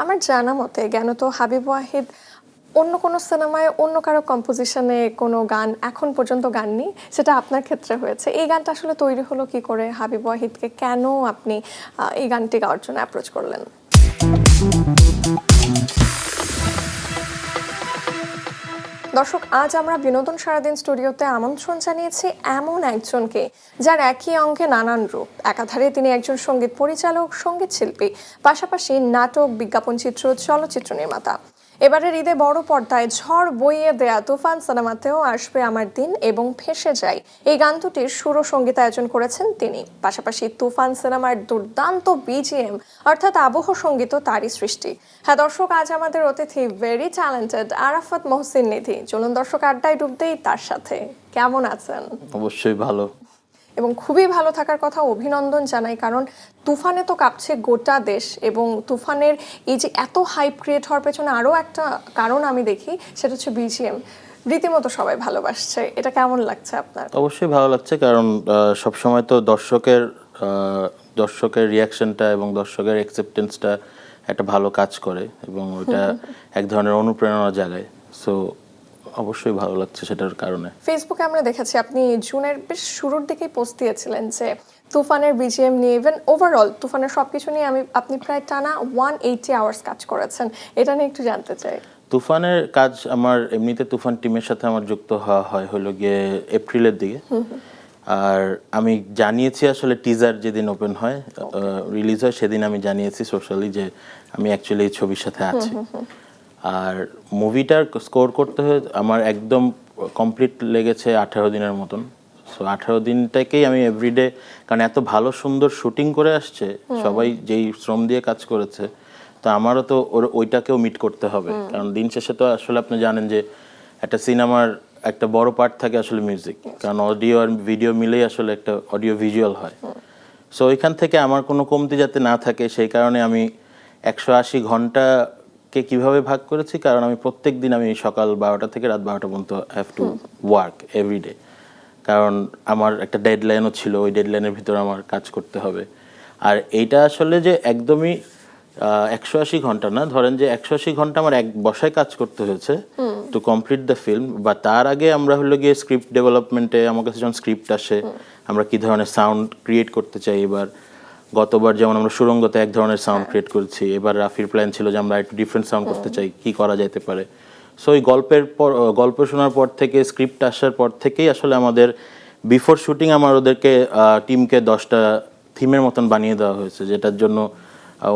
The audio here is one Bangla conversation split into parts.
আমার জানা মতে জ্ঞান তো হাবিব ওয়াহিদ অন্য কোনো সিনেমায়, অন্য কারও কম্পোজিশনে কোনো গান এখন পর্যন্ত গান নেই সেটা আপনার ক্ষেত্রে হয়েছে। এই গানটা আসলে তৈরি হলো কি করে? হাবিব ওয়াহিদকে কেন আপনি এই গানটি গাওয়ার জন্য অ্যাপ্রোচ করলেন? দর্শক, আজ আমরা বিনোদন সারাদিন স্টুডিওতে আমন্ত্রণ জানিয়েছি এমন একজনকে, যার একই অঙ্কে নানান রূপ। একাধারে তিনি একজন সংগীত পরিচালক, সংগীত শিল্পী, পাশাপাশি নাটক, বিজ্ঞাপন চিত্র, চলচ্চিত্র নির্মাতা। এবারের ঈদে বড় পর্দায় ঝড় বইয়ে দেয়া তুফান সিনেমাতেও আসবে আমার দিন এবং ফেসে যায়। এই গান দুটির সুর ও সঙ্গীতায়োজন করেছেন তিনি। পাশাপাশি তুফান সিনেমার দুর্দান্ত বিজিএম অর্থাৎ আবহ সঙ্গীতও তারই সৃষ্টি। হ্যাঁ দর্শক, আজ আমাদের অতিথি ভেরি ট্যালেন্টেড আরাফাত মহসিন নিধি। চলুন দর্শক আড্ডায় ডুব দেই তার সাথে। কেমন আছেন? অবশ্যই ভালো। এবং খুবই ভালো থাকার কথা অভিনন্দন জানাই কারণ তুফানে তো কাঁপছে গোটা দেশ এবং তুফানের এই যে এত হাইপ ক্রিয়েট হওয়ার পেছনে আরও একটা কারণ আমি দেখি সেটা হচ্ছে বিজিএম রীতিমতো সবাই ভালোবাসছে। এটা কেমন লাগছে আপনার? অবশ্যই ভালো লাগছে কারণ সবসময় তো দর্শকের দর্শকের রিয়াকশনটা এবং দর্শকের অ্যাকসেপ্টেন্সটা একটা ভালো কাজ করে এবং ওটা এক ধরনের অনুপ্রেরণা জাগায়। সো অবশ্যই ভালো লাগছে সেটার কারণে। ফেসবুকে আমরা দেখেছি আপনি জুনের বেশ শুরুর দিকেই পোস্ট দিয়েছিলেন যে তুফানের বিজিএম নিয়ে ইভেন ওভারঅল তুফানের সবকিছু নিয়ে আমি আপনি প্রায় টানা ওয়ান এইটি আওয়ার্স কাজ করেছেন। এটা নিয়ে একটু জানতে চাই। তুফানের কাজ আমার এমনিতে তুফান টিমের সাথে আমার যুক্ত হওয়া হয় হলো গিয়ে এপ্রিলের দিকে। আর আমি জানিয়েছি আসলে টিজার যেদিন ওপেন হয় রিলিজ হয় সেদিন আমি জানিয়েছি সোশ্যালি যে আমি অ্যাকচুয়ালি এই ছবির সাথে আছি। আর মুভিটার স্কোর করতে হয়ে আমার একদম কমপ্লিট লেগেছে আঠারো দিনের মতন। সো আঠারো দিনটাকেই আমি এভরিডে কারণ এত ভালো সুন্দর শুটিং করে আসছে সবাই যেই শ্রম দিয়ে কাজ করেছে তো আমারও তো ওর ওইটাকেও মিট করতে হবে। কারণ দিন শেষে তো আসলে আপনি জানেন যে একটা সিনেমার একটা বড় পার্ট থাকে আসলে মিউজিক কারণ অডিও আর ভিডিও মিলেই আসলে একটা অডিও ভিজুয়াল হয়। সো ওইখান থেকে আমার কোনো কমতি যাতে না থাকে সেই কারণে আমি একশো আশি ঘন্টাকে কীভাবে ভাগ করেছি? কারণ আমি প্রত্যেক দিন আমি সকাল বারোটা থেকে রাত বারোটা পর্যন্ত হ্যাভ টু ওয়ার্ক এভরিডে কারণ আমার একটা ডেডলাইনও ছিল ওই ডেডলাইনের ভিতরে আমার কাজ করতে হবে। আর এইটা আসলে যে একদমই একশো আশি ঘণ্টা না ধরেন যে একশো আশি ঘণ্টা আমার এক বসায় কাজ করতে হয়েছে টু কমপ্লিট দ্য ফিল্ম বা তার আগে আমরা হলো গিয়ে স্ক্রিপ্ট ডেভেলপমেন্টে আমার কাছে যখন স্ক্রিপ্ট আসে আমরা কি ধরনের সাউন্ড ক্রিয়েট করতে চাই এবার গতবার যেমন আমরা সুরঙ্গতে এক ধরনের সাউন্ড ক্রিয়েট করেছি এবার রাফির প্ল্যান ছিল যে আমরা একটু ডিফারেন্ট সাউন্ড করতে চাই কি করা যেতে পারে? সো ওই গল্পের পর গল্প শোনার পর থেকে স্ক্রিপ্ট আসার পর থেকেই আসলে আমাদের বিফোর শুটিং আমার ওদেরকে টিমকে দশটা থিমের মতন বানিয়ে দেওয়া হয়েছে যেটার জন্য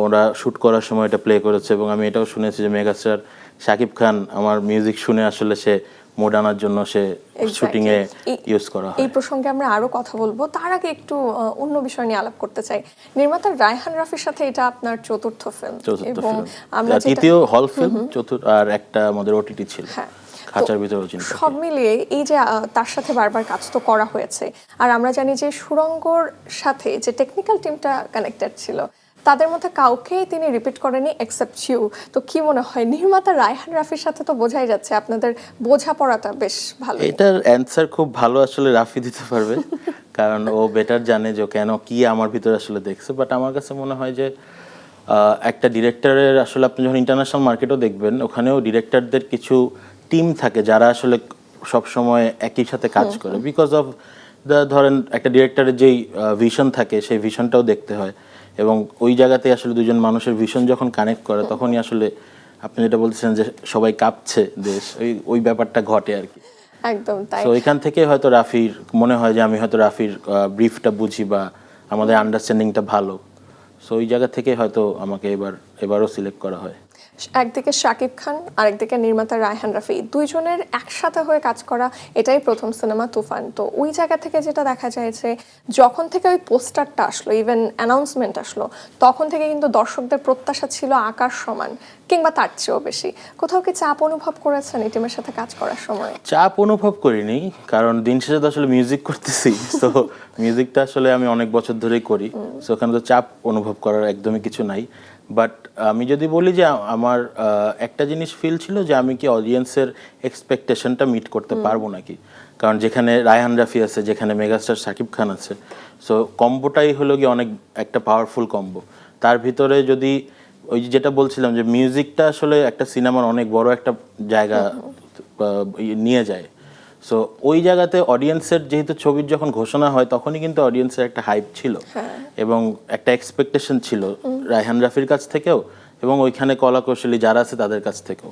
ওরা শ্যুট করার সময় এটা প্লে করেছে এবং আমি এটাও শুনেছি যে মেগাস্টার শাকিব খান আমার মিউজিক শুনে আসলে সে মোড আনার জন্য সে. শুটিংয়ে এই- ইউজ করা হয়। এই প্রসঙ্গে আমরা আরও কথা বলব। তার আগে একটু অন্য বিষয় নিয়ে আলাপ করতে চাই। নির্মাতা রায়হান রাফির সাথে এটা আপনার চতুর্থ ফিল্ম এবং আমরা তৃতীয় হল ফিল্ম চতুর্থ আর একটা আমাদের ওটিটি ছিল। হ্যাঁ। খাঁচার ভিতরে সব মিলিয়ে এই যে তার সাথে বারবার কাজ তো করা হয়েছে। আর আমরা জানি যে সুরঙ্গর সাথে যে টেকনিক্যাল টিমটা কানেক্টেড ছিল তাদের মধ্যে কাউকেই তিনি রিপিট করেনি এক্সেপ্ট ইউ তো কি মনে হয় নির্মাতা রায়হান রাফির সাথে তো বোঝাই যাচ্ছে আপনাদের বোঝাপড়াটা বেশ ভালো। এটার অ্যান্সার খুব ভালো আসলে রাফি দিতে পারবে কারণ ও বেটার জানে যে কেন কি আমার ভিতরে আসলে দেখছে? বাট আমার কাছে মনে হয় যে একটা ডিরেক্টরের আসলে আপনি যখন ইন্টারন্যাশনাল মার্কেটও দেখবেন ওখানেও ডিরেক্টরদের কিছু টিম থাকে যারা আসলে সব সময় একই সাথে কাজ করে। বিকজ অফ দ্য ধরেন একটা ডিরেক্টরের যেই ভিশন থাকে সেই ভিশনটাও দেখতে হয়। এবং ওই জায়গাতে আসলে দুজন মানুষের ভীষণ যখন কানেক্ট করে তখনই আসলে আপনি যেটা বলছেন যে সবাই কাঁপছে দেশ ওই ওই ব্যাপারটা ঘটে আর কি। একদম তাই। তো এখান থেকে হয়তো রাফির মনে হয় যে আমি হয়তো রাফির ব্রিফটা বুঝি বা আমাদের আন্ডারস্ট্যান্ডিংটা ভালো। সো ওই জায়গা থেকে হয়তো আমাকে এবার এবারও সিলেক্ট করা হয়। একদিকে শাকিব খান, আরেকদিকে নির্মাতা রায়হান রাফি। দুইজনের একসাথে হয়ে কাজ করা এটাই প্রথম সিনেমা তুফান। তো ওই জায়গা থেকে যেটা দেখা যায় যে যখন থেকে ওই পোস্টারটা আসলো ইভেন অ্যানাউন্সমেন্ট আসলো, তখন থেকে কিন্তু দর্শকদের প্রত্যাশা ছিল আকাশ সমান, কিংবা তার চেয়েও বেশি। কোথাও কি চাপ অনুভব করেছেন এই টিমের সাথে কাজ করার সময়? চাপ অনুভব করিনি, কারণ দিন শেষে তো আসলে মিউজিক করতেছি তো মিউজিকটা আসলে আমি অনেক বছর ধরেই করি সো ওখানে তো চাপ অনুভব করার একদমই কিছু নাই। বাট আমি যদি বলি যে আমার একটা জিনিস ফিল ছিল যে আমি কি অডিয়েন্সের এক্সপেকটেশনটা মিট করতে পারব নাকি? কারণ যেখানে রায়হান রাফি আছে যেখানে মেগাস্টার শাকিব খান আছে সো কম্বোটাই হলো গিয়ে অনেক একটা পাওয়ারফুল কম্বো তার ভিতরে যদি ওই যেটা বলছিলাম যে মিউজিকটা আসলে একটা সিনেমার অনেক বড় একটা জায়গা নিয়ে যায়। সো ওই জায়গাতে অডিয়েন্সের যেহেতু ছবির যখন ঘোষণা হয় তখনই কিন্তু অডিয়েন্সের একটা হাইপ ছিল। এবং একটা এক্সপেকটেশন ছিল রায়হান রাফির কাছ থেকেও এবং ওইখানে কলা কৌশলী যারা আছে তাদের কাছ থেকেও।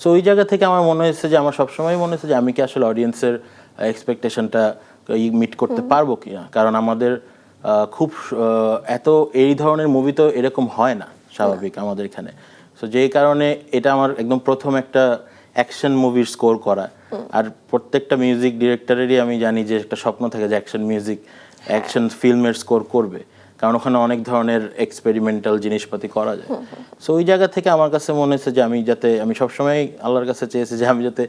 সো ওই জায়গা থেকে আমার মনে হয়েছে যে আমার সবসময় মনে হয়েছে যে আমি কি আসলে অডিয়েন্সের এক্সপেকটেশনটা মিট করতে পারব কিনা? কারণ আমাদের খুব এত এই ধরনের মুভি তো এরকম হয় না স্বাভাবিক আমাদের এখানে। সো যেই কারণে এটা আমার একদম প্রথম একটা অ্যাকশন মুভির স্কোর করা। আর প্রত্যেকটা মিউজিক ডিরেক্টরেরই আমি জানি যে একটা স্বপ্ন থাকে যে অ্যাকশন মিউজিক অ্যাকশন ফিল্মের স্কোর করবে। কারণ ওখানে অনেক ধরনের এক্সপেরিমেন্টাল জিনিসপাতি করা যায়। সো ওই জায়গা থেকে আমার কাছে মনে হয়েছে যে আমি যাতে, আমি সবসময় আল্লাহর কাছে চেয়েছি যে আমি যাতে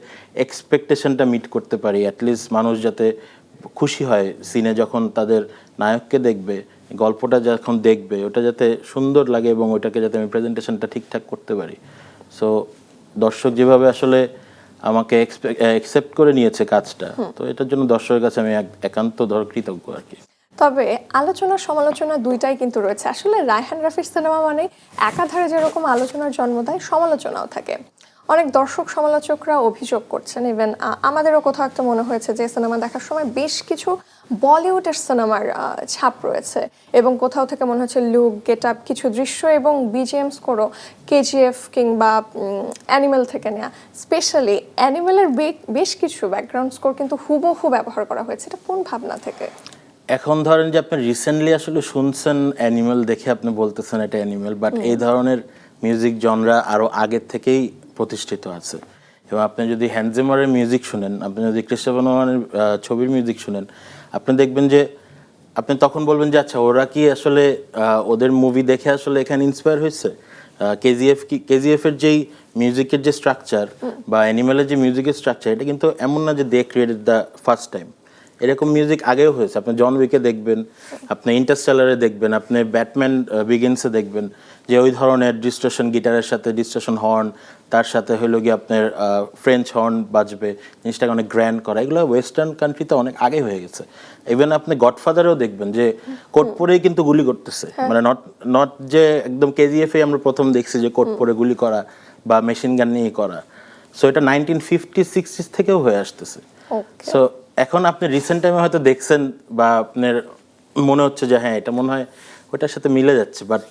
এক্সপেকটেশনটা মিট করতে পারি। অ্যাটলিস্ট মানুষ যাতে খুশি হয় সিনে যখন তাদের নায়ককে দেখবে, গল্পটা যখন দেখবে, ওটা যাতে সুন্দর লাগে এবং ওইটাকে যাতে আমি প্রেজেন্টেশনটা ঠিকঠাক করতে পারি। সো দর্শক যেভাবে আসলে আমাকে এক্সেপ্ট করে নিয়েছে কাজটা তো এটার জন্য দর্শকের কাছে আমি এক- একান্ত ধর কৃতজ্ঞ আর কি। তবে আলোচনা সমালোচনা দুইটাই কিন্তু রয়েছে। আসলে রায়হান রাফির সিনেমা মানে একাধারে যেরকম আলোচনার জন্ম দেয় সমালোচনাও থাকে। অনেক দর্শক সমালোচকরা অভিযোগ করছেন ইভেন আমাদেরও কোথাও একটা মনে হয়েছে যে সিনেমা দেখার সময় বেশ কিছু বলিউডের সিনেমার ছাপ রয়েছে এবং কোথাও থেকে মনে হচ্ছে লুক গেট আপ কিছু দৃশ্য এবং বিজিএম স্কোরও কেজিএফ কিংবা অ্যানিমেল থেকে নেওয়া স্পেশালি অ্যানিমেলের বেশ কিছু ব্যাকগ্রাউন্ড স্কোর কিন্তু হুবহু ব্যবহার করা হয়েছে। এটা কোন ভাবনা থেকে? এখন ধরেন যে আপনি রিসেন্টলি আসলে শুনছেন অ্যানিমেল দেখে আপনি বলতেছেন এটা অ্যানিমেল বাট এই ধরনের মিউজিক জনরা আরও আগের থেকেই প্রতিষ্ঠিত আছে। এবং আপনি যদি হ্যান্ডজেমারের মিউজিক শুনেন, আপনি যদি ক্রিস্টোফার ছবির মিউজিক শুনেন, আপনি দেখবেন যে, আপনি তখন বলবেন যে আচ্ছা ওরা কি আসলে ওদের মুভি দেখে আসলে এখানে ইন্সপায়ার হয়েছে? কেজিএফ কি কেজিএফ এর যেই মিউজিকের যে স্ট্রাকচার বা অ্যানিমেলের যে মিউজিকের স্ট্রাকচার এটা কিন্তু এমন না যে they created the first time এরকম মিউজিক আগেও হয়েছে। আপনি জন উইকে দেখবেন, আপনি ইন্টারস্টেলারে দেখবেন, আপনি ব্যাটম্যান বিগিনসে দেখবেন যে, ওই ধরনের ডিস্ট্রেশন গিটারের সাথে ডিস্ট্রেশন হর্ন তার সাথে হলো গিয়ে আপনার ফ্রেঞ্চ হর্ন বাজবে জিনিসটাকে অনেক গ্র্যান্ড করা এগুলো ওয়েস্টার্ন কান্ট্রিতে অনেক আগে হয়ে গেছে। ইভেন আপনি গডফাদারেও দেখবেন যে কোট পরেই কিন্তু গুলি করতেছে। মানে নট নট যে একদম কেজিএফ এ আমরা প্রথম দেখছি যে কোট পরে গুলি করা বা মেশিন গান নিয়ে করা। সো এটা নাইনটিন ফিফটি সিক্সটিস থেকেও হয়ে আসতেছে। সো এখন আপনি রিসেন্ট টাইমে হয়তো দেখছেন বা আপনার মনে হচ্ছে যে হ্যাঁ এটা মনে হয় ওটার সাথে মিলে যাচ্ছে বাট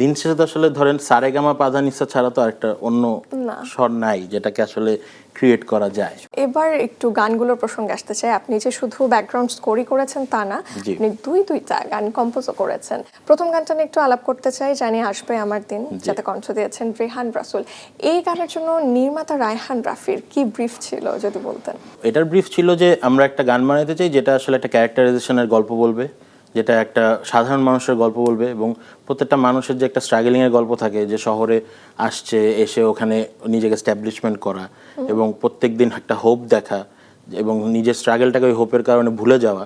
দিন শেষে তো আসলে ধরেন সারেগামা পাধানিসা ছাড়া তো একটা অন্য। স্বর নাই যেটাকে আসলে ক্রিয়েট করা যায়। এবার একটু গানগুলোর প্রসঙ্গে আসতে চাই। আপনি যে শুধু ব্যাকগ্রাউন্ড স্কোরই করেছেন তা না। আপনি দুই দুইটা গান কম্পোজও করেছেন। প্রথম গানটা নিয়ে একটু আলাপ করতে চাই জানি আসবে আমার দিন যাতে কণ্ঠ দিয়েছেন রেহান রাসুল। এই গানের জন্য নির্মাতা রায়হান রাফির কি ব্রিফ ছিল যদি বলতেন? এটার ব্রিফ ছিল যে আমরা একটা গান বানাইতে চাই যেটা আসলে একটা ক্যারেক্টারাইজেশনের গল্প বলবে। যেটা একটা সাধারণ মানুষের গল্প বলবে এবং প্রত্যেকটা মানুষের যে একটা স্ট্রাগলিং এর গল্প থাকে যে শহরে আসছে, এসে ওখানে নিজেকে স্ট্যাবলিশমেন্ট করা এবং প্রত্যেক দিন একটা হোপ দেখা এবং নিজের স্ট্রাগলটাকে ওই হোপের কারণে ভুলে যাওয়া।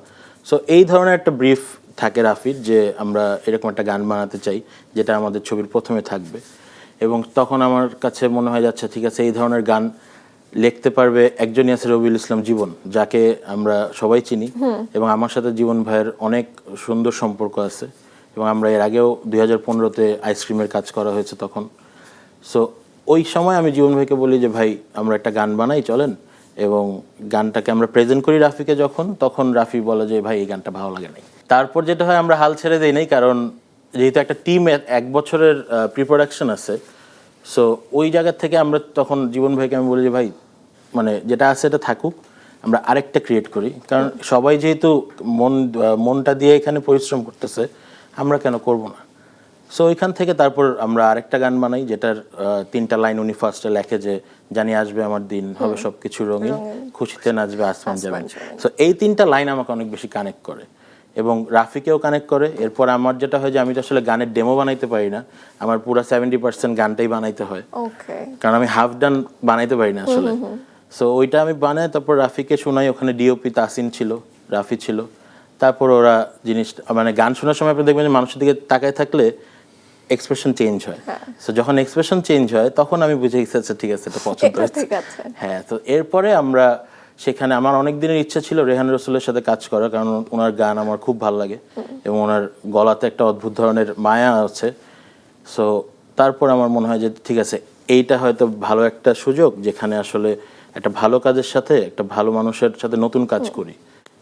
সো এই ধরনের একটা ব্রিফ থাকে রাফির যে আমরা এরকম একটা গান বানাতে চাই, যেটা আমাদের ছবির প্রথমে থাকবে। এবং তখন আমার কাছে মনে হয় যাচ্ছে ঠিক আছে, এই ধরনের গান লিখতে পারবে একজনই আছে রবিউল ইসলাম জীবন, যাকে আমরা সবাই চিনি, এবং আমার সাথে জীবন ভাইয়ের অনেক সুন্দর সম্পর্ক আছে, এবং আমরা এর আগেও দুই হাজার পনেরোতে আইসক্রিমের কাজ করা হয়েছে তখন। সো ওই সময় আমি জীবন ভাইকে বলি যে, ভাই, আমরা একটা গান বানাই, চলেন। এবং গানটাকে আমরা প্রেজেন্ট করি রাফিকে যখন, তখন রাফি বলে যে, ভাই, এই গানটা ভালো লাগে নাই। তারপর যেটা হয়, আমরা হাল ছেড়ে দেই নাই, কারণ যেহেতু একটা টিম এক বছরের প্রি প্রোডাকশন আছে সো ওই জায়গা থেকে আমরা তখন জীবন ভাইকে আমি বলি যে ভাই মানে যেটা আছে এটা থাকুক আমরা আরেকটা ক্রিয়েট করি। কারণ সবাই যেহেতু মন মনটা দিয়ে এখানে পরিশ্রম করতেছে আমরা কেন করব না? সো ওইখান থেকে তারপর আমরা আরেকটা গান বানাই যেটার তিনটা লাইন উনি ফার্স্টে লেখে যে জানি আসবে আমার দিন হবে সবকিছু রঙিন খুশিতে নাচবে আসমান যাবেন সো এই তিনটা লাইন আমাকে অনেক বেশি কানেক্ট করে। এবং রাফিকেও কানেক্ট করে। এরপর আমার যেটা হয় যে আমি তো আসলে গানের ডেমো বানাইতে পারি না। আমার পুরো সেভেন্টি পার্সেন্ট গানটাই বানাইতে হয়। কারণ আমি হাফ ডান বানাইতে পারি না আসলে। সো ওইটা আমি বানাই তারপর রাফিকে শোনাই। ওখানে ডিওপি তাসিন ছিল রাফি ছিল। তারপর ওরা জিনিসটা মানে গান শোনার সময় আপনি দেখবেন যে মানুষের দিকে তাকায় থাকলে এক্সপ্রেশন চেঞ্জ হয়। সো যখন এক্সপ্রেশন চেঞ্জ হয় তখন আমি বুঝে গেছি আচ্ছা ঠিক আছে এটা পছন্দ হয়েছে। হ্যাঁ তো এরপরে আমরা সেখানে আমার অনেক দিনের ইচ্ছা ছিল রেহান রসুলের সাথে কাজ করার কারণ ওনার গান আমার খুব ভালো লাগে এবং ওনার গলাতে একটা অদ্ভুত ধরনের মায়া আছে। সো তারপর আমার মনে হয় যে ঠিক আছে এইটা হয়তো ভালো একটা সুযোগ যেখানে আসলে একটা ভালো কাজের সাথে একটা ভালো মানুষের সাথে নতুন কাজ করি।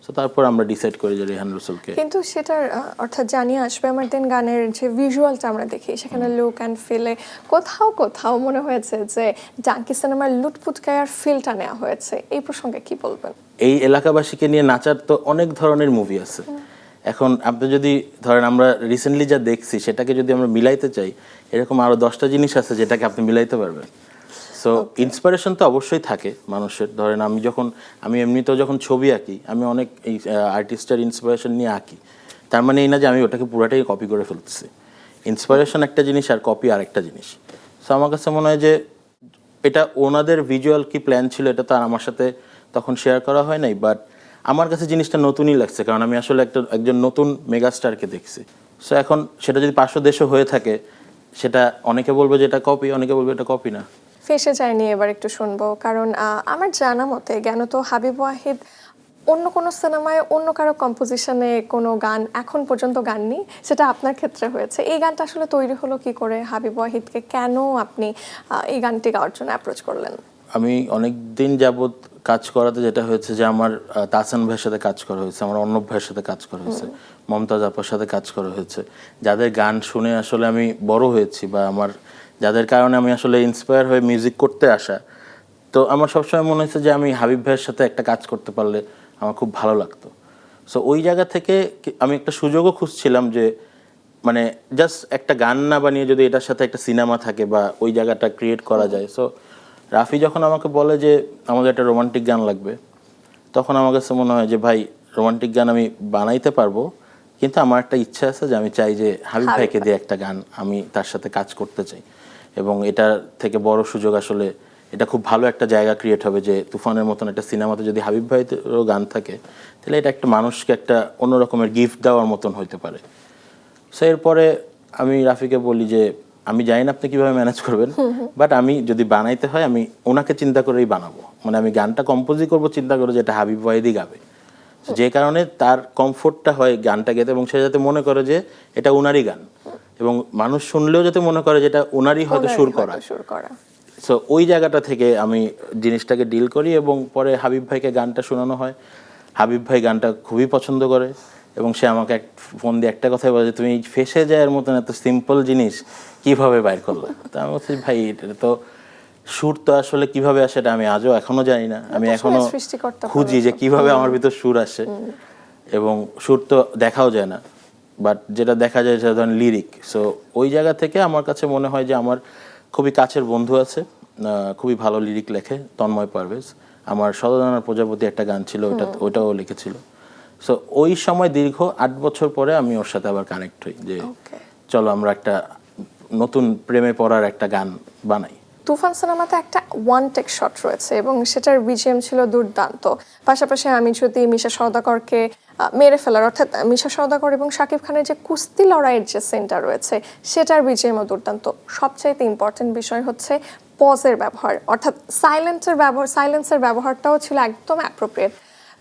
তো তারপর আমরা ডিসাইড করি যে রেহান রসুলকে। কিন্তু সেটার অর্থাৎ জানিয়ে আসবে আমার দিন গানের যে ভিজুয়ালটা আমরা দেখি সেখানে লুক অ্যান্ড ফিলে কোথাও কোথাও মনে হয়েছে যে জাঙ্কি সিনেমার লুটপুটকায়ার ফিলটা নেওয়া হয়েছে। এই প্রসঙ্গে কি বলবেন? এই এলাকাবাসীকে নিয়ে নাচার তো অনেক ধরনের মুভি আছে। এখন আপনি যদি ধরেন আমরা রিসেন্টলি যা দেখছি সেটাকে যদি আমরা মিলাইতে চাই এরকম আরও দশটা জিনিস আছে যেটাকে আপনি মিলাইতে পারবেন। সো ইন্সপিরেশন তো অবশ্যই থাকে মানুষের। ধরেন আমি যখন আমি এমনিতেও যখন ছবি আঁকি আমি অনেক এই আর্টিস্টের ইন্সপিরেশন নিয়ে আঁকি। তার মানে এই না যে আমি ওটাকে পুরাটাই কপি করে ফেলতেছি। ইন্সপিরেশন একটা জিনিস আর কপি আর একটা জিনিস। সো আমার কাছে মনে হয় যে এটা ওনাদের ভিজুয়াল কি প্ল্যান ছিল এটা তো আর আমার সাথে তখন শেয়ার করা হয় নাই বাট আমার কাছে জিনিসটা নতুনই লাগছে। কারণ আমি আসলে একটা একজন নতুন মেগাস্টারকে দেখছি। সো এখন সেটা যদি পাঁচশো দেশও হয়ে থাকে সেটা অনেকে বলবে যে এটা কপি অনেকে বলবে এটা কপি না। ফেসে যায়নি এবার একটু শুনব। কারণ আমার জানা মতে জ্ঞান তো হাবিব ওয়াহিদ অন্য কোনো সিনেমায় অন্য কারও কম্পোজিশনে কোনো গান এখন পর্যন্ত গাননি সেটা আপনার ক্ষেত্রে হয়েছে। এই গানটা আসলে তৈরি হলো কি করে? হাবিব ওয়াহিদকে কেন আপনি এই গানটি গাওয়ার জন্য অ্যাপ্রোচ করলেন? আমি অনেক দিন যাবৎ কাজ করাতে যেটা হয়েছে যে আমার তাসান ভাইয়ের সাথে কাজ করা হয়েছে আমার অর্ণব ভাইয়ের সাথে কাজ করা হয়েছে মমতাজ আপার সাথে কাজ করা হয়েছে। যাদের গান শুনে আসলে আমি বড় হয়েছি বা আমার যাদের কারণে আমি আসলে ইন্সপায়ার হয়ে মিউজিক করতে আসা। তো আমার সবসময় মনে হয়েছে যে আমি হাবিব ভাইয়ের সাথে একটা কাজ করতে পারলে আমার খুব ভালো লাগতো। সো ওই জায়গা থেকে আমি একটা সুযোগও খুঁজছিলাম যে মানে জাস্ট একটা গান না বানিয়ে যদি এটার সাথে একটা সিনেমা থাকে বা ওই জায়গাটা ক্রিয়েট করা যায়। সো রাফি যখন আমাকে বলে যে আমাদের একটা রোমান্টিক গান লাগবে তখন আমার কাছে মনে হয় যে ভাই রোমান্টিক গান আমি বানাইতে পারব কিন্তু আমার একটা ইচ্ছা আছে যে আমি চাই যে হাবিব হাবিব ভাইকে দিয়ে একটা গান আমি তার সাথে কাজ করতে চাই। এবং এটা থেকে বড় সুযোগ আসলে এটা খুব ভালো একটা জায়গা ক্রিয়েট হবে যে তুফানের মতন একটা সিনেমাতে যদি হাবিব ভাইয়েরও গান থাকে তাহলে এটা একটা মানুষকে একটা অন্য রকমের গিফট দেওয়ার মতন হইতে পারে। সো এরপরে আমি রাফিকে বলি যে আমি জানি না আপনি কীভাবে ম্যানেজ করবেন বাট আমি যদি বানাইতে হয় আমি ওনাকে চিন্তা করেই বানাবো। মানে আমি গানটা কম্পোজই করব চিন্তা করে যে এটা হাবিব ওয়াহিদই গাবে। যে কারণে তার কমফোর্টটা হয় গানটা গেতে এবং সে যাতে মনে করে যে এটা ওনারই গান। এবং মানুষ শুনলেও যাতে মনে করে যেটা ওনারই হয়তো সুর করা। সুর করা। সো ওই জায়গাটা থেকে আমি জিনিসটাকে ডিল করি এবং পরে হাবিব ভাইকে গানটা শোনানো হয়। হাবিব ভাই গানটা খুবই পছন্দ করে এবং সে আমাকে এক ফোন দিয়ে একটা কথাই বলে যে তুমি এই ফেসে যাওয়ার মতন এত সিম্পল জিনিস কীভাবে বাইর করলে? তা আমি বলছি ভাই এটা তো সুর তো আসলে কীভাবে আসে এটা আমি আজও এখনও জানি না। আমি এখনও খুঁজি যে কীভাবে আমার ভিতর সুর আসে এবং সুর তো দেখাও যায় না। বাট যেটা দেখা যায় সেটা ধরেন লিরিক সো ওই জায়গা থেকে আমার কাছে মনে হয় যে আমার খুবই কাছের বন্ধু আছে খুবই ভালো লিরিক লেখে তন্ময় পারভেজ। আমার সদনানার প্রজাপতি একটা গান ছিল ওটা ওটাও লিখেছিল। সো ওই সময় দীর্ঘ আট বছর পরে আমি ওর সাথে আবার কানেক্ট হই যে. চলো আমরা একটা নতুন প্রেমে পড়ার একটা গান বানাই। তুফান সিনেমাতে একটা ওয়ান টেক শট রয়েছে এবং সেটার বিজিএম ছিল দুর্দান্ত। পাশাপাশি আমি যদি মিশা সওদাগরকে আহ, মেরে ফেলার, অর্থাৎ মিশা সওদাগর এবং শাকিব খানের যে কুস্তি লড়াইয়ের যে সিনটা রয়েছে, সেটার বিজিএমও দুর্দান্ত। সবচাইতে ইম্পর্টেন্ট বিষয় হচ্ছে পজের ব্যবহার, অর্থাৎ সাইলেন্সের ব্যবহার সাইলেন্সের ব্যবহারটাও ছিল একদম অ্যাপ্রোপ্রিয়েট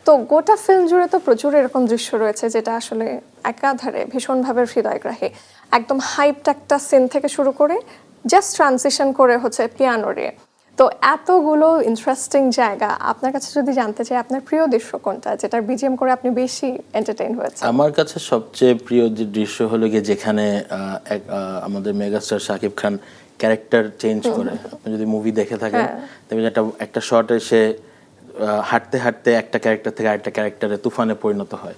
তো গোটা ফিল্ম জুড়ে তো প্রচুর এরকম দৃশ্য রয়েছে, যেটা আসলে একাধারে ভীষণভাবে হৃদয়গ্রাহী। একদম হাইপড একটা সিন থেকে শুরু করে জাস্ট ট্রানজিশন করে হচ্ছে পিয়ানোরে তো এতগুলো ইন্টারেস্টিং জায়গা আপনার কাছে যদি জানতে চাই আপনার প্রিয় দৃশ্য কোনটা? যেটার বিজিএম করে আপনি বেশি এন্টারটেইন হয়েছে আমার কাছে সবচেয়ে প্রিয় যে দৃশ্য হলো গিয়ে যেখানে আমাদের megastar Shakib Khan character change করে। আপনি যদি মুভি দেখে থাকেন হ্যাঁ। তবে একটা একটা শর্টে এসে হাঁটতে হাঁটতে একটা ক্যারেক্টার থেকে আরেকটা ক্যারেক্টারে তুফানে পরিণত হয়।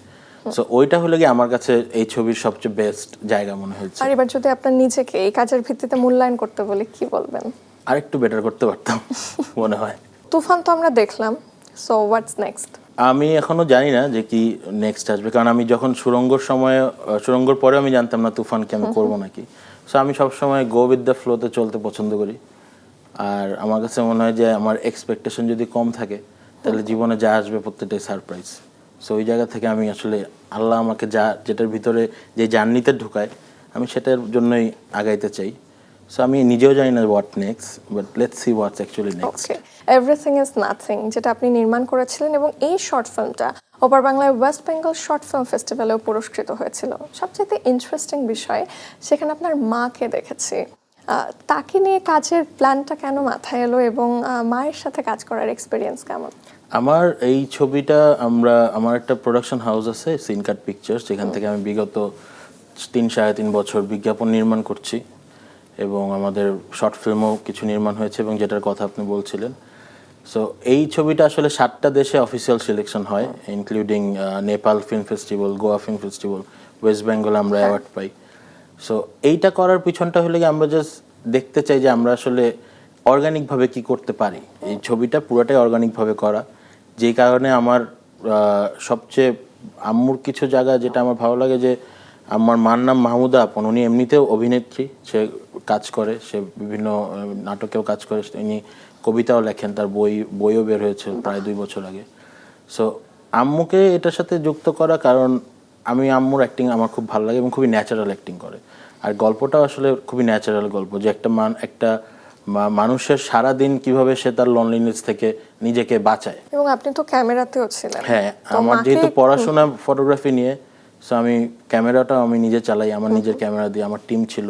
সো ওইটা হলো গিয়ে আমার কাছে এই ছবির সবচেয়ে বেস্ট জায়গা মনে হয়েছে। আর এবার যদি আপনার নিজেকে এই কাজের ভিত্তিতে মূল্যায়ন করতে বলে কি বলবেন? আরেকটু বেটার করতে পারতাম মনে হয়। তুফান তো আমরা দেখলাম সো হোয়াটস নেক্সট আমি এখনও জানি না যে কি নেক্সট আসবে কারণ আমি যখন সুরঙ্গর সময় সুরঙ্গর পরে আমি জানতাম না তুফানকে আমি করব নাকি। সো আমি সবসময় গো উইথ দ্য ফ্লোতে চলতে পছন্দ করি। আর আমার কাছে মনে হয় যে আমার এক্সপেকটেশন যদি কম থাকে তাহলে জীবনে যা আসবে প্রত্যেকটাই সারপ্রাইজ সো ওই জায়গা থেকে আমি আসলে আল্লাহ আমাকে যা যেটার ভিতরে যে জার্নিতে ঢুকায় আমি সেটার জন্যই আগাইতে চাই। সো আমি নিজেও জানি না what next but let's see what's actually next okay everything is nothing যেটা আপনি নির্মাণ করেছিলেন এবং এই শর্ট ফিল্মটা ওপার বাংলায় ওয়েস্ট বেঙ্গল শর্ট ফিল্ম ফেস্টিভ্যালেও পুরস্কৃত হয়েছিল। সবচেয়ে ইন্টারেস্টিং বিষয় সেখানে আপনার মাকে দেখেছি। তাকে নিয়ে কাজের প্ল্যানটা কেন মাথায় এলো এবং মায়ের সাথে কাজ করার এক্সপিরিয়েন্স কেমন? আমার এই ছবিটা আমরা আমার একটা প্রোডাকশন হাউস আছে সিনকাট পিকচার্স যেখান থেকে আমি বিগত তিন সাড়ে তিন বছর বিজ্ঞাপন নির্মাণ করছি। এবং আমাদের শর্ট ফিল্মও কিছু নির্মাণ হয়েছে এবং যেটার কথা আপনি বলছিলেন। সো এই ছবিটা আসলে সাতটা দেশে অফিসিয়াল সিলেকশন হয় including Nepal film festival Goa film festival West Bengal আমরা অ্যাওয়ার্ড পাই। সো এইটা করার পিছনটা হলে কি আমরা জাস্ট দেখতে চাই যে আমরা আসলে অর্গানিকভাবে কি করতে পারি। এই ছবিটা পুরোটাই অর্গানিকভাবে করা। যেই কারণে আমার সবচেয়ে আম্মুর কিছু জায়গা যেটা আমার ভালো লাগে যে আমার মার নাম মাহমুদা আপন। উনি এমনিতেও অভিনেত্রী সে কাজ করে সে বিভিন্ন নাটকেও কাজ করে। উনি কবিতাও লেখেন তার বই বইও বের হয়েছে প্রায় দুই বছর আগে। সো আম্মুকে এটার সাথে যুক্ত করা কারণ আমি আম্মুর অ্যাক্টিং আমার খুব ভালো লাগে এবং খুবই ন্যাচারাল অ্যাক্টিং করে। আর গল্পটাও আসলে খুবই ন্যাচারাল গল্প যে একটা মান একটা মানুষের সারা দিন কীভাবে সে তার লনলিনেস থেকে নিজেকে বাঁচায়। এবং আপনি তো ক্যামেরাতেও ছিলেন। হ্যাঁ আমার যেহেতু পড়াশোনা ফটোগ্রাফি নিয়ে সো আমি ক্যামেরাটাও আমি নিজে চালাই আমার নিজের ক্যামেরা দিয়ে আমার টিম ছিল।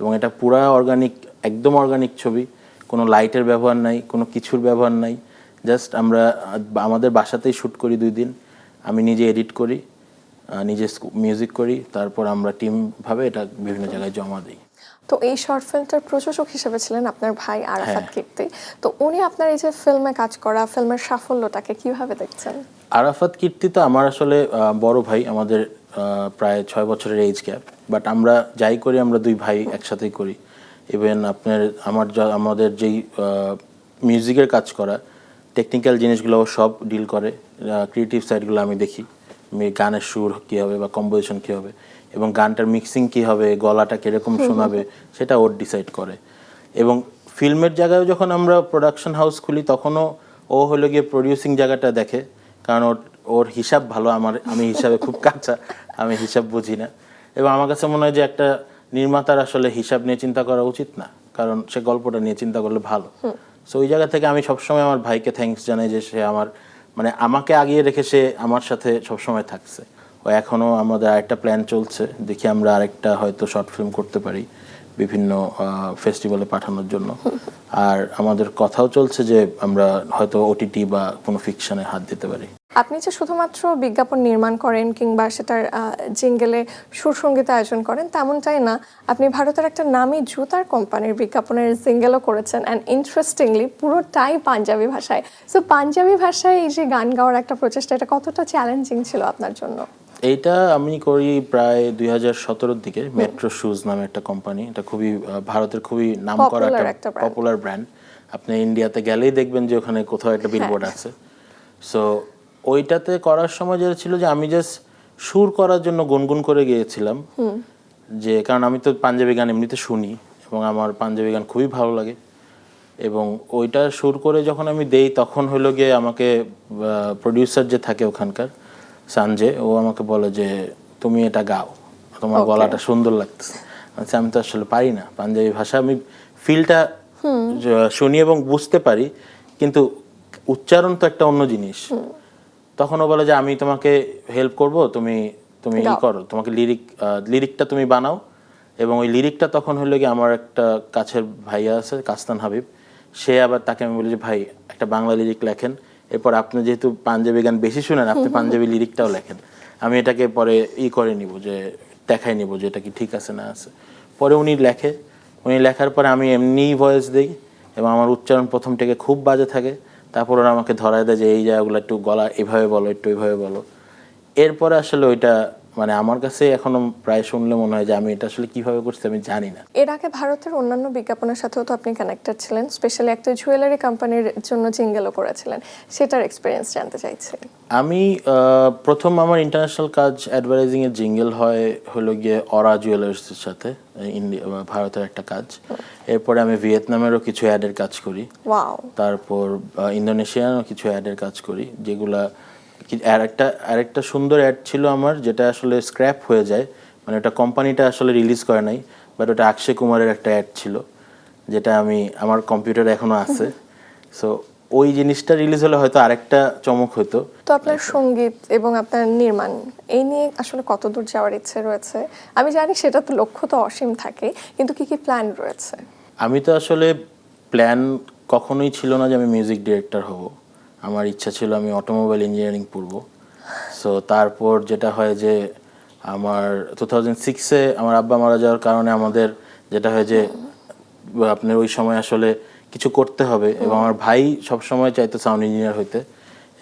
এবং এটা পুরা অর্গানিক একদম অর্গানিক ছবি। কোনো লাইটের ব্যবহার নাই কোনো কিছুর ব্যবহার নাই। জাস্ট আমরা আমাদের বাসাতেই শ্যুট করি দুই দিন। আমি নিজে এডিট করি নিজে মিউজিক করি তারপর আমরা টিম ভাবে এটা বিভিন্ন জায়গায় জমা দিই। তো এই শর্ট ফিল্মটার প্রযোজক হিসেবে ছিলেন আপনার ভাই আরাফাত হ্যাঁ। কীর্তি। তো উনি আপনার এই যে ফিল্মে কাজ করা ফিল্মের সাফল্যটাকে কীভাবে দেখছেন? আরাফাত কীর্তি তো আমার আসলে বড় ভাই আমাদের প্রায় ছয় বছরের এইজ গ্যাপ বাট আমরা যাই করি আমরা দুই ভাই একসাথেই করি। ইভেন আপনার আমার যা- আমাদের যেই মিউজিকের কাজ করা টেকনিক্যাল জিনিসগুলো সব ডিল করে। ক্রিয়েটিভ সাইডগুলো আমি দেখি। গানের সুর কী হবে বা কম্পোজিশন কী হবে এবং গানটার মিক্সিং কী হবে গলাটা কীরকম শোনাবে সেটা ওর ডিসাইড করে। এবং ফিল্মের জায়গায় যখন আমরা প্রোডাকশন হাউস খুলি তখনও ও হলো গিয়ে প্রডিউসিং জায়গাটা দেখে কারণ ওর ওর হিসাব ভালো আমার আমি হিসাবে খুব কাঁচা আমি হিসাব বুঝি না। এবং আমার কাছে মনে হয় যে একটা নির্মাতার আসলে হিসাব নিয়ে চিন্তা করা উচিত না কারণ সে গল্পটা নিয়ে চিন্তা করলে ভালো। সো ওই জায়গা থেকে আমি সবসময় আমার ভাইকে থ্যাঙ্কস জানাই যে সে আমার মানে আমাকে আগিয়ে রেখে সে আমার সাথে সবসময় থাকছে। ও এখনও আমাদের আরেকটা প্ল্যান চলছে দেখি আমরা আরেকটা হয়তো শর্ট ফিল্ম করতে পারি। বিভিন্ন ফেস্টিভ্যালে পাঠানোর জন্য। আর আমাদের কথাও চলছে যে আমরা হয়তো ওটিটি বা কোনো ফিকশনে হাত দিতে পারি। আপনি যে শুধুমাত্র বিজ্ঞাপন নির্মাণ করেন কিংবা সেটার জিঙ্গেলে সুরসঙ্গীত আয়োজন করেন, তেমনটাই না। আপনি ভারতের একটা নামি জুতার কোম্পানির বিজ্ঞাপনের জিঙ্গেলও করেছেন অ্যান্ড ইন্টারেস্টিংলি পুরোটাই পাঞ্জাবি ভাষায়। সো পাঞ্জাবি ভাষায় এই যে গান গাওয়ার একটা প্রচেষ্টা, এটা কতটা চ্যালেঞ্জিং ছিল আপনার জন্য? এইটা আমি করি প্রায় দুই হাজার সতেরোর দিকে মেট্রো শুজ নামে একটা কোম্পানি এটা খুবই ভারতের খুবই নাম করা একটা একটা পপুলার ব্র্যান্ড আপনি ইন্ডিয়াতে গেলেই দেখবেন যে ওখানে কোথাও একটা বিলবোর্ড আছে। সো ওইটাতে করার সময় যেটা ছিল যে আমি জাস্ট সুর করার জন্য গুনগুন করে গিয়েছিলাম। যে কারণ আমি তো পাঞ্জাবি গান এমনিতে শুনি এবং আমার পাঞ্জাবি গান খুবই ভালো লাগে। এবং ওইটা সুর করে যখন আমি দেই তখন হলো গিয়ে আমাকে প্রডিউসার যে থাকে ওখানকার সানজে ও আমাকে বলে যে তুমি এটা গাও। তোমার গলাটা সুন্দর লাগতেছে। আচ্ছা আমি তো আসলে পারি না। পাঞ্জাবি ভাষা আমি ফিলটা শুনি এবং বুঝতে পারি কিন্তু উচ্চারণ তো একটা অন্য জিনিস। তখন ও বলে যে আমি তোমাকে হেল্প করব তুমি তুমি ই করো। তোমাকে লিরিক লিরিকটা তুমি বানাও। এবং ওই লিরিকটা তখন হলো কি আমার একটা কাছের ভাইয়া আছে কাস্তান হাবিব। সে আবার তাকে আমি বলি যে ভাই একটা বাংলা লিরিক লেখেন। এরপর আপনি যেহেতু পাঞ্জাবি গান বেশি শুনেন আপনি পাঞ্জাবি লিরিকটাও লেখেন। আমি এটাকে পরে ই করে নিব যে দেখাই নিব যে এটা কি ঠিক আছে না আছে। পরে উনি লেখে। উনি লেখার পরে আমি এমনিই ভয়েস দিই এবং আমার উচ্চারণ প্রথম থেকে খুব বাজে থাকে। তারপর ওরা আমাকে ধরায় দেয় যে এই জায়গাগুলো একটু গলা এভাবে বলো একটু এভাবে বলো। এরপরে আসলে ওইটা মানে আমার কাছে এখনও প্রায় শুনলে মনে হয় যে আমি এটা আসলে কীভাবে করছি আমি জানি না। এর আগে ভারতের অন্যান্য বিজ্ঞাপনের সাথেও তো আপনি কানেক্টেড ছিলেন স্পেশালি একটা জুয়েলারি কোম্পানির জন্য জিঙ্গেলও করেছিলেন সেটার এক্সপিরিয়েন্স জানতে চাইছি। আমি প্রথম আমার ইন্টারন্যাশনাল কাজ অ্যাডভার্টাইজিং এর জিঙ্গেল হয় হলো গিয়ে অরা জুয়েলার্সের সাথে ইন্ডিয়া ভারতের একটা কাজ। এরপরে আমি ভিয়েতনামেরও কিছু অ্যাডের কাজ করি। ওয়াও তারপর ইন্দোনেশিয়ারও কিছু অ্যাডের কাজ করি যেগুলা আর একটা আরেকটা সুন্দর অ্যাড ছিল আমার যেটা আসলে স্ক্র্যাপ হয়ে যায়। মানে ওটা কোম্পানিটা আসলে রিলিজ করে নাই বাট ওটা অক্ষয় কুমারের একটা অ্যাড ছিল যেটা আমি আমার কম্পিউটারে এখনও আছে। সো ওই জিনিসটা রিলিজ হলে হয়তো আরেকটা চমক হতো তো আপনার সংগীত এবং আপনার নির্মাণ এই নিয়ে আসলে কতদূর যাওয়ার ইচ্ছে রয়েছে? আমি জানি সেটা তো লক্ষ্য তো অসীম থাকে কিন্তু কি কি প্ল্যান রয়েছে? আমি তো আসলে প্ল্যান কখনোই ছিল না যে আমি মিউজিক ডিরেক্টর হব। আমার ইচ্ছা ছিল আমি অটোমোবাইল ইঞ্জিনিয়ারিং পড়ব। সো তারপর যেটা হয় যে আমার টু থাউজেন্ড সিক্সে আমার আব্বা মারা যাওয়ার কারণে আমাদের যেটা হয় যে আপনার ওই সময় আসলে কিছু করতে হবে এবং আমার ভাই সবসময় চাইতো সাউন্ড ইঞ্জিনিয়ার হইতে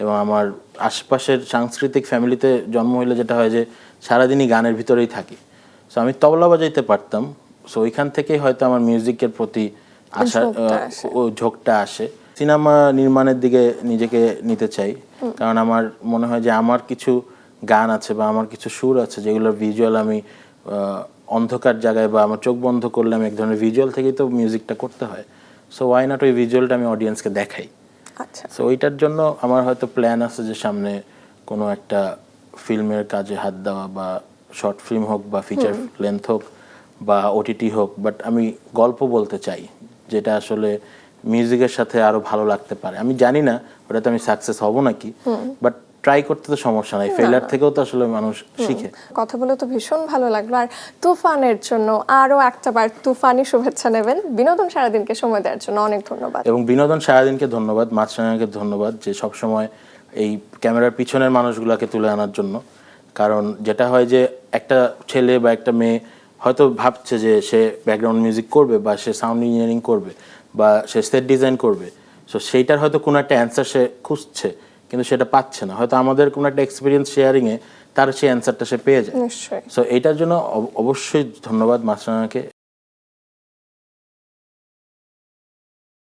এবং আমার আশপাশের সাংস্কৃতিক ফ্যামিলিতে জন্ম হইলে যেটা হয় যে সারাদিনই গানের ভিতরেই থাকি। সো আমি তবলা বাজাইতে পারতাম। সো ওইখান থেকেই হয়তো আমার মিউজিকের প্রতি আহ, আসে। ও ঝোঁকটা আসে। সিনেমা নির্মাণের দিকে নিজেকে নিতে চাই। কারণ আমার মনে হয় যে আমার কিছু গান আছে বা আমার কিছু সুর আছে যেগুলোর ভিজুয়াল আমি অন্ধকার জায়গায় বা আমার চোখ বন্ধ করলে আমি এক ধরনের ভিজুয়াল থেকেই তো মিউজিকটা করতে হয়। সো ওয়াই নট ওই ভিজুয়ালটা আমি অডিয়েন্সকে দেখাই? আচ্ছা। সো ওইটার জন্য আমার হয়তো প্ল্যান আছে যে সামনে কোনো একটা ফিল্মের কাজে হাত দেওয়া বা শর্ট ফিল্ম হোক বা ফিচার লেন্থ হোক বা ওটিটি হোক বাট আমি গল্প বলতে চাই যেটা আসলে মিউজিকের সাথে আরও ভালো লাগতে পারে। আমি জানি না ওটাতে আমি সাকসেস হব নাকি বাট ট্রাই করতে তো সমস্যা নাই। ফেলার থেকেও তো আসলে মানুষ শিখে। কথা বলে তো ভীষণ ভালো লাগল। আর তুফানের জন্য আরও একটা বার তুফানি শুভেচ্ছা নেবেন। বিনোদন সারাদিনকে সময় দেওয়ার জন্য অনেক ধন্যবাদ। এবং বিনোদন সারাদিনকে ধন্যবাদ মাছরাঙাকে ধন্যবাদ যে সবসময় এই ক্যামেরার পিছনের মানুষগুলোকে তুলে আনার জন্য। কারণ যেটা হয় যে একটা ছেলে বা একটা মেয়ে হয়তো ভাবছে যে সে ব্যাকগ্রাউন্ড মিউজিক করবে বা সে সাউন্ড ইঞ্জিনিয়ারিং করবে। বা সে সেট ডিজাইন করবে। সো সেইটার হয়তো কোনো একটা অ্যান্সার সে খুঁজছে কিন্তু সেটা পাচ্ছে না। হয়তো আমাদের কোনো একটা এক্সপিরিয়েন্স শেয়ারিংয়ে তার সেই অ্যান্সারটা সে পেয়ে যায়। সো এইটার জন্য অবশ্যই ধন্যবাদ মাছরাঙাকে